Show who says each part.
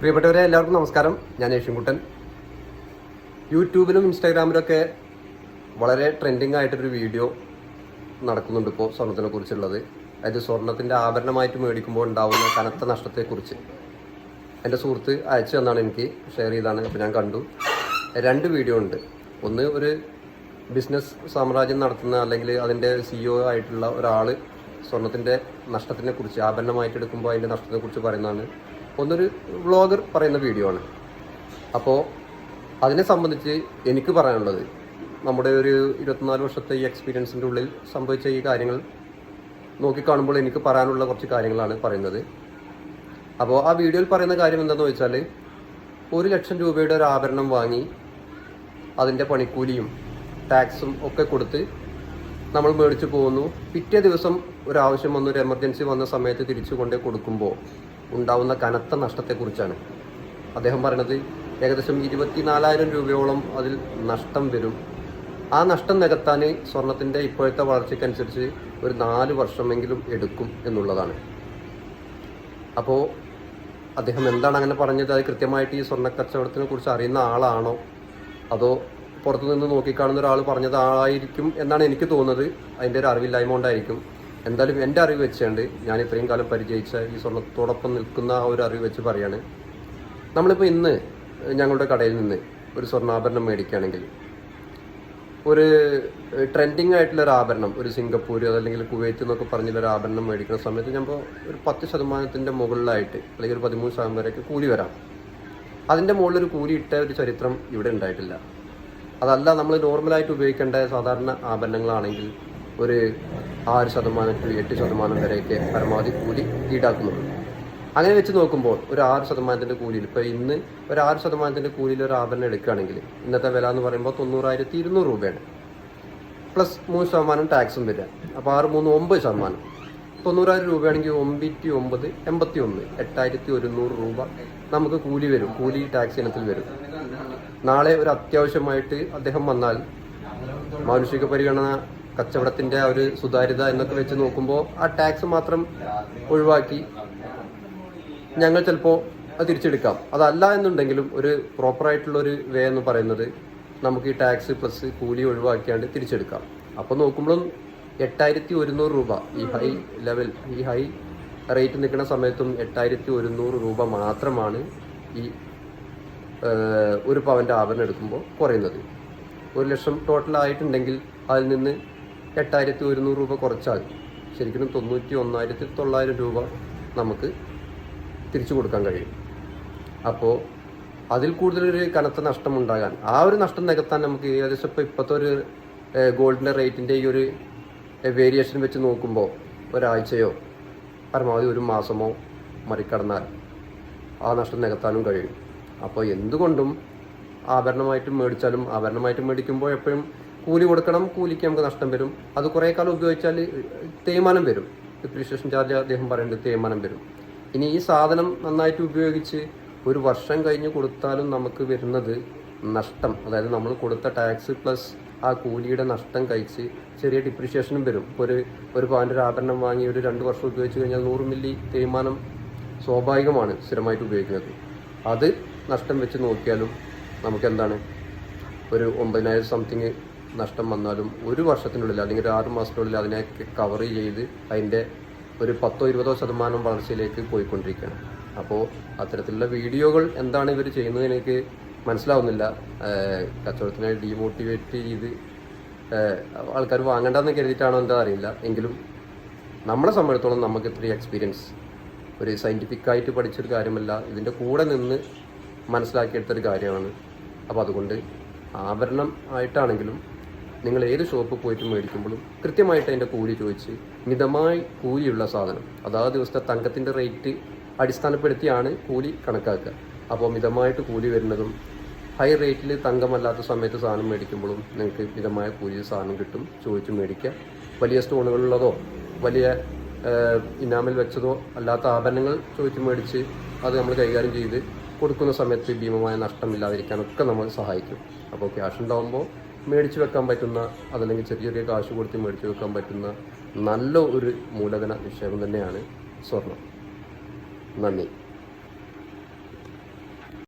Speaker 1: പ്രിയപ്പെട്ടവരെ എല്ലാവർക്കും നമസ്കാരം. ഞാൻ ഏഷ്യൻകുട്ടൻ. യൂട്യൂബിലും ഇൻസ്റ്റാഗ്രാമിലൊക്കെ വളരെ ട്രെൻഡിങ് ആയിട്ടൊരു വീഡിയോ നടക്കുന്നുണ്ട് ഇപ്പോൾ സ്വർണത്തിനെ കുറിച്ചുള്ളത്. അതായത് സ്വർണത്തിന്റെ ആഭരണമായിട്ട് മേടിക്കുമ്പോൾ ഉണ്ടാവുന്ന കനത്ത നഷ്ടത്തെക്കുറിച്ച്. എന്റെ സുഹൃത്ത് അയച്ചു തന്നാണ് എനിക്ക് ഷെയർ ചെയ്താണ് അപ്പോൾ ഞാൻ കണ്ടു. രണ്ട് വീഡിയോ ഉണ്ട്. ഒന്ന് ഒരു ബിസിനസ് സാമ്രാജ്യം നടത്തുന്ന അല്ലെങ്കിൽ അതിന്റെ സിഇഒ ആയിട്ടുള്ള ഒരാൾ സ്വർണത്തിന്റെ നഷ്ടത്തിനെ കുറിച്ച് ആഭരണമായിട്ട് എടുക്കുമ്പോൾ അതിന്റെ നഷ്ടത്തെ കുറിച്ച് പറയുന്നതാണ്. ഒന്നൊരു വ്ളോഗർ പറയുന്ന വീഡിയോ ആണ്. അപ്പോൾ അതിനെ സംബന്ധിച്ച് എനിക്ക് പറയാനുള്ളത് നമ്മുടെ ഒരു ഇരുപത്തിനാല് വർഷത്തെ ഈ എക്സ്പീരിയൻസിന്റെ ഉള്ളിൽ സംഭവിച്ച ഈ കാര്യങ്ങൾ നോക്കിക്കാണുമ്പോൾ എനിക്ക് പറയാനുള്ള കുറച്ച് കാര്യങ്ങളാണ് പറയുന്നത്. അപ്പോൾ ആ വീഡിയോയിൽ പറയുന്ന കാര്യം എന്താണെന്ന് വെച്ചാൽ ഒരു ലക്ഷം രൂപയുടെ ഒരു ആഭരണം വാങ്ങി അതിന്റെ പണിക്കൂലിയും ടാക്സും ഒക്കെ കൊടുത്ത് നമ്മൾ മേടിച്ചു പോകുന്നു. പിറ്റേ ദിവസം ഒരു ആവശ്യം വന്നു ഒരു എമർജൻസി വന്ന സമയത്ത് തിരിച്ചു കൊണ്ടേ കൊടുക്കുമ്പോൾ ഉണ്ടാവുന്ന കനത്ത നഷ്ടത്തെക്കുറിച്ചാണ്. അദ്ദേഹം പറയണത് ഏകദേശം ഇരുപത്തിനാലായിരം രൂപയോളം അതിൽ നഷ്ടം വരും. ആ നഷ്ടം നികത്താൻ സ്വർണത്തിന്റെ ഇപ്പോഴത്തെ വളർച്ചയ്ക്കനുസരിച്ച് ഒരു നാല് വർഷമെങ്കിലും എടുക്കും എന്നുള്ളതാണ്. അപ്പോൾ അദ്ദേഹം എന്താണ് അങ്ങനെ പറഞ്ഞത്? അത് കൃത്യമായിട്ട് ഈ സ്വർണ കച്ചവടത്തിനെ കുറിച്ച് അറിയുന്ന ആളാണോ? അതോ പുറത്തുനിന്ന് നോക്കിക്കാണുന്ന ഒരാൾ പറഞ്ഞതായിരിക്കും എന്നാണ് എനിക്ക് തോന്നുന്നത്. അതിന്റെ ഒരു അറിവില്ലായ്മ കൊണ്ടായിരിക്കും. എന്തായാലും എന്റെ അറിവ് വെച്ചുകൊണ്ട് ഞാൻ ഇത്രയും കാലം പരിചയിച്ച ഈ സ്വർണത്തോടൊപ്പം നിൽക്കുന്ന ആ ഒരു അറിവ് വെച്ച് പറയാണ്. നമ്മളിപ്പോൾ ഇന്ന് ഞങ്ങളുടെ കടയിൽ നിന്ന് ഒരു സ്വർണാഭരണം മേടിക്കുകയാണെങ്കിൽ ഒരു ട്രെൻഡിങ് ആയിട്ടുള്ള ഒരു ആഭരണം ഒരു സിംഗപ്പൂർ അതല്ലെങ്കിൽ കുവൈറ്റ് എന്നൊക്കെ പറഞ്ഞുള്ള ഒരു ആഭരണം മേടിക്കുന്ന സമയത്ത് ഞമ്പോൾ ഒരു പത്ത് ശതമാനത്തിന്റെ മുകളിലായിട്ട് അല്ലെങ്കിൽ ഒരു പതിമൂന്ന് ശതമാനം വരെയൊക്കെ കൂലി വരാം. അതിന്റെ മുകളിൽ ഒരു കൂലി ഇട്ട ഒരു ചരിത്രം ഇവിടെ ഉണ്ടായിട്ടില്ല. അതല്ല നമ്മൾ നോർമലായിട്ട് ഉപയോഗിക്കേണ്ട സാധാരണ ആഭരണങ്ങളാണെങ്കിൽ ഒരു ആറ് ശതമാനം ടു എട്ട് ശതമാനം വരെയൊക്കെ പരമാവധി കൂലി ഈടാക്കുന്നുള്ളൂ. അങ്ങനെ വെച്ച് നോക്കുമ്പോൾ ഒരു ആറ് ശതമാനത്തിന്റെ കൂലിയിൽ ഇപ്പോൾ ഇന്ന് ഒരു ആറ് ശതമാനത്തിന്റെ കൂലിയിൽ ഒരു ആഭരണം എടുക്കുകയാണെങ്കിൽ ഇന്നത്തെ വില എന്ന് പറയുമ്പോൾ തൊണ്ണൂറായിരത്തി ഇരുന്നൂറ് രൂപയാണ്. പ്ലസ് മൂന്ന് ശതമാനം ടാക്സും വരിക. അപ്പോൾ ആറ് മൂന്ന് ഒമ്പത് ശതമാനം. തൊണ്ണൂറായിരം രൂപയാണെങ്കിൽ ഒമ്പത്തി ഒമ്പത് എൺപത്തി ഒന്ന് എട്ടായിരത്തി ഒരുന്നൂറ് രൂപ നമുക്ക് കൂലി വരും. കൂലി ടാക്സ് ഇനത്തിൽ വരും. നാളെ ഒരു അത്യാവശ്യമായിട്ട് അദ്ദേഹം വന്നാൽ മാനുഷിക പരിഗണന കച്ചവടത്തിന്റെ ഒരു സുതാര്യത എന്നൊക്കെ വെച്ച് നോക്കുമ്പോൾ ആ ടാക്സ് മാത്രം ഒഴിവാക്കി ഞങ്ങൾ ചിലപ്പോൾ അത് തിരിച്ചെടുക്കാം. അതല്ല എന്നുണ്ടെങ്കിലും ഒരു പ്രോപ്പറായിട്ടുള്ള ഒരു വേ എന്ന് പറയുന്നത് നമുക്ക് ഈ ടാക്സ് പ്ലസ് കൂലി ഒഴിവാക്കിയാണ്ട് തിരിച്ചെടുക്കാം. അപ്പോൾ നോക്കുമ്പോഴും എട്ടായിരത്തി ഒരുന്നൂറ് രൂപ ഈ ഹൈ ലെവൽ ഈ ഹൈ റേറ്റ് നിൽക്കുന്ന സമയത്തും എട്ടായിരത്തി ഒരുന്നൂറ് രൂപ മാത്രമാണ് ഈ ഒരു പവന്റെ ആഭരണം എടുക്കുമ്പോൾ കുറയുന്നത്. ഒരു ലക്ഷം ടോട്ടൽ ആയിട്ടുണ്ടെങ്കിൽ അതിൽ നിന്ന് എട്ടായിരത്തി ഒരുന്നൂറ് രൂപ കുറച്ചാൽ ശരിക്കും തൊണ്ണൂറ്റി ഒന്നായിരത്തി തൊള്ളായിരം രൂപ നമുക്ക് തിരിച്ചു കൊടുക്കാൻ കഴിയും. അപ്പോൾ അതിൽ കൂടുതലൊരു കനത്ത നഷ്ടം ഉണ്ടാകാൻ ആ ഒരു നഷ്ടം നികത്താൻ നമുക്ക് ഏകദേശം ഇപ്പോൾ ഇപ്പോഴത്തെ ഒരു ഗോൾഡിന്റെ റേറ്റിന്റെ ഈ ഒരു വേരിയേഷൻ വെച്ച് നോക്കുമ്പോൾ ഒരാഴ്ചയോ പരമാവധി ഒരു മാസമോ മറികടന്നാൽ ആ നഷ്ടം നികത്താനും കഴിയും. അപ്പോൾ എന്തുകൊണ്ടും ആഭരണമായിട്ട് മേടിച്ചാലും ആഭരണമായിട്ട് മേടിക്കുമ്പോൾ എപ്പോഴും കൂലി കൊടുക്കണം കൂലിക്ക് നമുക്ക് നഷ്ടം വരും. അത് കുറേ കാലം ഉപയോഗിച്ചാൽ തേയ്മാനം വരും. ഡിപ്രീസിയേഷൻ ചാർജ് അദ്ദേഹം പറയുന്നുണ്ട് തേയ്മാനം വരും. ഇനി ഈ സാധനം നന്നായിട്ട് ഉപയോഗിച്ച് ഒരു വർഷം കഴിഞ്ഞ് കൊടുത്താലും നമുക്ക് വരുന്നത് നഷ്ടം. അതായത് നമ്മൾ കൊടുത്ത ടാക്സ് പ്ലസ് ആ കൂലിയുടെ നഷ്ടം കഴിച്ച് ചെറിയ ഡിപ്രീഷിയേഷനും വരും. ഒരു ഒരു പവന്റെ ഒരു ആഭരണം വാങ്ങി ഒരു രണ്ട് വർഷം ഉപയോഗിച്ച് കഴിഞ്ഞാൽ നൂറ് മില്ലി തേയ്മാനം സ്വാഭാവികമാണ് സ്ഥിരമായിട്ട് ഉപയോഗിക്കുന്നത്. അത് നഷ്ടം വെച്ച് നോക്കിയാലും നമുക്ക് എന്താണ് ഒരു ഒമ്പതിനായിരം സംതിങ് നഷ്ടം വന്നാലും ഒരു വർഷത്തിനുള്ളിൽ അല്ലെങ്കിൽ ഒരു ആറ് മാസത്തിനുള്ളിൽ അതിനെ കവർ ചെയ്ത് അതിന്റെ ഒരു പത്തോ ഇരുപതോ ശതമാനം വളർച്ചയിലേക്ക് പോയിക്കൊണ്ടിരിക്കുകയാണ്. അപ്പോൾ അത്തരത്തിലുള്ള വീഡിയോകൾ എന്താണ് ഇവർ ചെയ്യുന്നത് എനിക്ക് മനസ്സിലാവുന്നില്ല. കച്ചവടത്തിനെ ഡീമോട്ടിവേറ്റ് ചെയ്ത് ആൾക്കാർ വാങ്ങണ്ടെന്ന് കരുതിയിട്ടാണോ എന്താ അറിയില്ല. എങ്കിലും നമ്മളെ സംബന്ധിച്ചിടത്തോളം നമുക്ക് ഇത്രയും എക്സ്പീരിയൻസ് ഒരു സയന്റിഫിക്കായിട്ട് പഠിച്ചൊരു കാര്യമല്ല ഇതിന്റെ കൂടെ നിന്ന് മനസ്സിലാക്കിയെടുത്തൊരു കാര്യമാണ്. അപ്പോൾ അതുകൊണ്ട് ആഭരണം ആയിട്ടാണെങ്കിലും നിങ്ങൾ ഏത് ഷോപ്പിൽ പോയിട്ട് മേടിക്കുമ്പോഴും കൃത്യമായിട്ട് അതിന്റെ കൂലി ചോദിച്ച് മിതമായി കൂലിയുള്ള സാധനം. അതാ ദിവസത്തെ തങ്കത്തിന്റെ റേറ്റ് അടിസ്ഥാനപ്പെടുത്തിയാണ് കൂലി കണക്കാക്കുക. അപ്പോൾ മിതമായിട്ട് കൂലി വരുന്നതും ഹൈ റേറ്റിൽ തങ്കമല്ലാത്ത സമയത്ത് സാധനം മേടിക്കുമ്പോഴും നിങ്ങൾക്ക് മിതമായ കൂലിയിൽ സാധനം കിട്ടും ചോദിച്ച് മേടിക്കുക. വലിയ സ്റ്റോണുകളുള്ളതോ വലിയ ഇനാമിൽ വെച്ചതോ അല്ലാത്ത ആഭരണങ്ങൾ ചോദിച്ച് മേടിച്ച് അത് നമ്മൾ കൈകാര്യം ചെയ്ത് കൊടുക്കുന്ന സമയത്ത് ഭീമമായ നഷ്ടമില്ലാതിരിക്കാനൊക്കെ നമ്മൾ സഹായിക്കും. അപ്പോൾ ക്യാഷ് ഉണ്ടാകുമ്പോൾ മേടിച്ച് വെക്കാൻ പറ്റുന്ന അതല്ലെങ്കിൽ ചെറിയ ചെറിയ കാശ് കൊടുത്ത് മേടിച്ച് വെക്കാൻ പറ്റുന്ന നല്ല ഒരു മൂലധന നിക്ഷേപം തന്നെയാണ് സ്വർണം. നന്ദി.